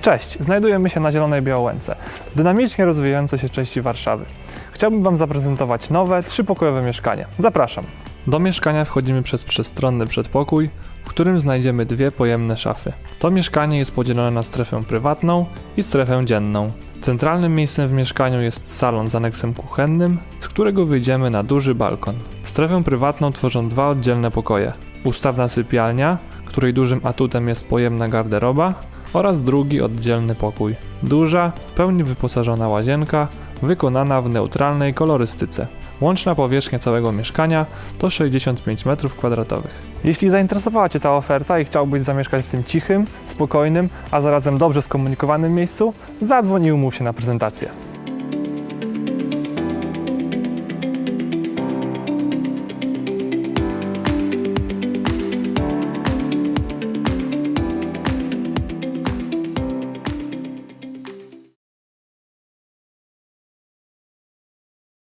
Cześć, znajdujemy się na Zielonej Białęce, dynamicznie rozwijającej się części Warszawy. Chciałbym Wam zaprezentować nowe, trzypokojowe mieszkanie. Zapraszam. Do mieszkania wchodzimy przez przestronny przedpokój, w którym znajdziemy dwie pojemne szafy. To mieszkanie jest podzielone na strefę prywatną i strefę dzienną. Centralnym miejscem w mieszkaniu jest salon z aneksem kuchennym, z którego wyjdziemy na duży balkon. Strefę prywatną tworzą dwa oddzielne pokoje. Ustawna sypialnia, której dużym atutem jest pojemna garderoba oraz drugi oddzielny pokój. Duża, w pełni wyposażona łazienka, wykonana w neutralnej kolorystyce. Łączna powierzchnia całego mieszkania to 65 m2. Jeśli zainteresowała Cię ta oferta i chciałbyś zamieszkać w tym cichym, spokojnym, a zarazem dobrze skomunikowanym miejscu, zadzwoń i umów się na prezentację.